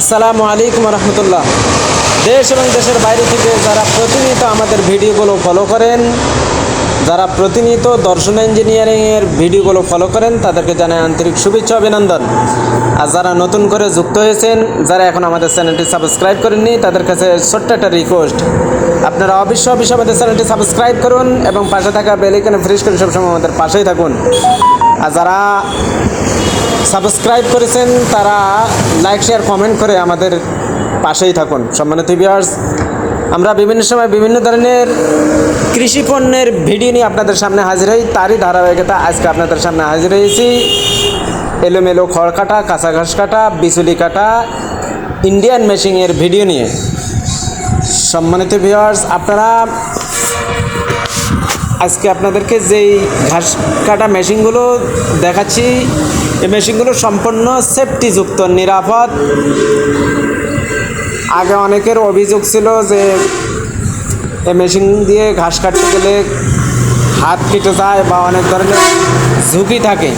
আসসালামু আলাইকুম রহমতুল্লাহ। দেশ এবং দেশের বাইরে থেকে যারা প্রতিনিয়ত আমাদের ভিডিওগুলো ফলো করেন, যারা প্রতিনিয়ত দর্শন ইঞ্জিনিয়ারিংয়ের ভিডিওগুলো ফলো করেন, তাদেরকে জানাই আন্তরিক শুভেচ্ছা অভিনন্দন। আর যারা নতুন করে যুক্ত হয়েছেন, যারা এখন আমাদের চ্যানেলটি সাবস্ক্রাইব করেননি, তাদের কাছে ছোট্ট একটা রিকোয়েস্ট আপনারা অবশ্যই অবশ্যই আমাদের চ্যানেলটি সাবস্ক্রাইব করুন এবং পাশে থাকা বেলাইকানে ফ্রেশ করে সবসময় আমাদের পাশেই থাকুন। আর যারা সাবস্ক্রাইব করেছেন তারা লাইক, শেয়ার, কমেন্ট করে আমাদের পাশেই থাকুন। সম্মানিত ভিউয়ার্স আমরা বিভিন্ন সময় বিভিন্ন ধরনের কৃষি পণ্যের ভিডিও নিয়ে আপনাদের সামনে হাজির হই। তারই ধারাবাহিকতা আজকে আপনাদের সামনে হাজির হয়েছি। এলোমেলো খড় কাটা, কাঁচা ঘাস কাটা, বিচুলি কাটা ইন্ডিয়ান মেশিংয়ের ভিডিও নিয়ে। সম্মানিত ভিউয়ার্স আপনারা আজকে আপনাদেরকে যেই ঘাস কাটা মেশিনগুলো দেখাচ্ছি এই মেশিনগুলো সম্পূর্ণ সেফটিযুক্ত নিরাপদ। আগে অনেকের অভিযোগ ছিল যে এই মেশিন দিয়ে ঘাস কাটতে গেলে হাত কেটে যায় বা অনেক ধরনের ঝুঁকি থাকে।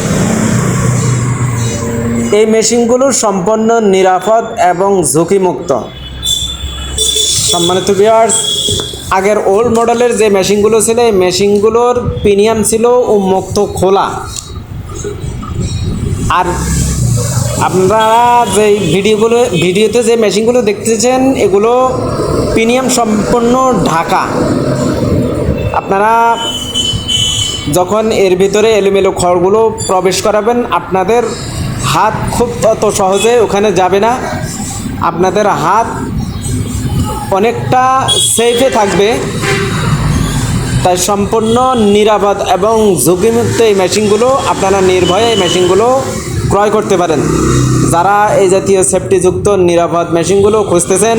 এই মেশিনগুলো সম্পূর্ণ নিরাপদ এবং ঝুঁকিমুক্ত। সম্মানিত বিয়ার্স আগের ওল্ড মডেলের যে মেশিনগুলো ছিল, এই মেশিনগুলোর প্রিমিয়াম ছিল উন্মুক্ত খোলা। আর আপনারা যে ভিডিওগুলো, ভিডিওতে যে মেশিনগুলো দেখতেছেন, এগুলো প্রিমিয়াম সম্পন্ন ঢাকা। আপনারা যখন এর ভিতরে এলোমেলো খড়গুলো প্রবেশ করাবেন, আপনাদের হাত খুব অত সহজে ওখানে যাবে না। আপনাদের হাত অনেকটা সেফে থাকবে। তাই সম্পূর্ণ নিরাপদ এবং ঝুঁকিমুক্ত এই মেশিনগুলো, আপনারা নির্ভয়ে এই মেশিনগুলো ক্রয় করতে পারেন। যারা এই জাতীয় সেফটিযুক্ত নিরাপদ মেশিনগুলো খুঁজতেছেন,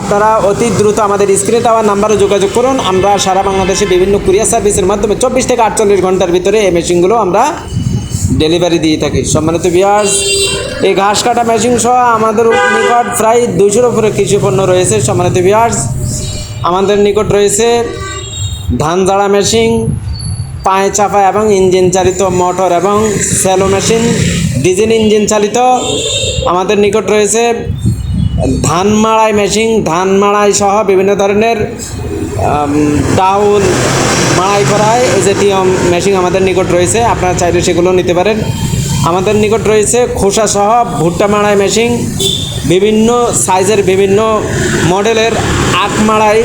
আপনারা অতি দ্রুত আমাদের স্ক্রিনে দেওয়া নাম্বারে যোগাযোগ করুন। আমরা সারা বাংলাদেশে বিভিন্ন কুরিয়ার সার্ভিসের মাধ্যমে চব্বিশ থেকে আটচল্লিশ ঘণ্টার ভিতরে এই মেশিনগুলো আমরা ডেলিভারি দিয়ে থাকি। সম্মানিত বিয়ার্স এই ঘাস কাটা মেশিন সহ আমাদের নিকট প্রায় দুশোর উপরে কৃষি পণ্য রয়েছে। সম্মানিত বিয়ার্স আমাদের নিকট রয়েছে ধান জাড়া মেশিন, পায়ে চাপা এবং ইঞ্জিন চালিত মোটর এবং স্যালো মেশিন, ডিজেল ইঞ্জিন চালিত আমাদের নিকট রয়েছে ধান মাড়াই মেশিন। ধান মাড়াই সহ বিভিন্ন ধরনের ডাউল মাড়াই করায় এই জাতীয় মেশিন আমাদের নিকট রয়েছে। আপনারা চাইলে সেগুলো নিতে পারেন। আমাদের নিকট রয়েছে খোসা সহ ভুট্টা মাড়াই মেশিন, বিভিন্ন সাইজের বিভিন্ন মডেলের আখ মাড়াই,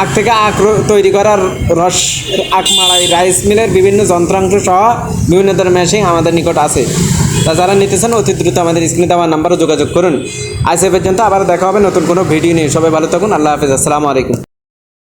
আখ থেকে আখ তৈরি করার রস, আখ মাড়াই, রাইস মিলের বিভিন্ন যন্ত্রাংশ সহ বিভিন্ন ধরনের মেশিন আমাদের নিকট আছে। তা যারা নিতে চান, অতি দ্রুত আমাদের স্ক্রিনে দেওয়ার নাম্বারে যোগাযোগ করুন। আজ এ পর্যন্ত আবার দেখা হবে নতুন কোনো ভিডিও নিয়ে। সবাই ভালো থাকুন, আল্লাহ হাফিজ, আসসালামু আলাইকুম।